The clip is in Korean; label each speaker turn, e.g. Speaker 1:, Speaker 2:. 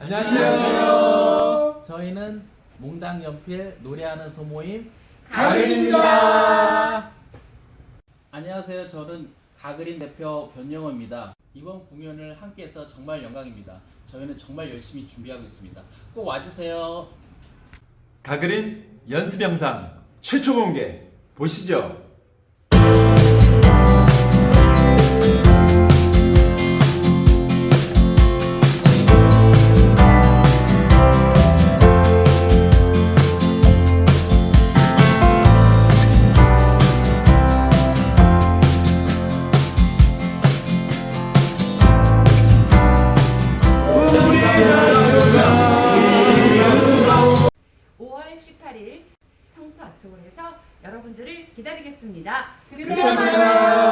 Speaker 1: 안녕하세요.
Speaker 2: 저희는 몽당 연필 노래하는 소모임
Speaker 1: 가을입니다.
Speaker 2: 안녕하세요. 저는 가그린 대표 변영호입니다. 이번 공연을 함께해서 정말 영광입니다. 저희는 정말 열심히 준비하고 있습니다. 꼭 와주세요.
Speaker 1: 가그린 연습 영상 최초 공개 보시죠.
Speaker 3: 청수 아트홀에서 여러분들을 기다리겠습니다.
Speaker 1: 그때 만나요.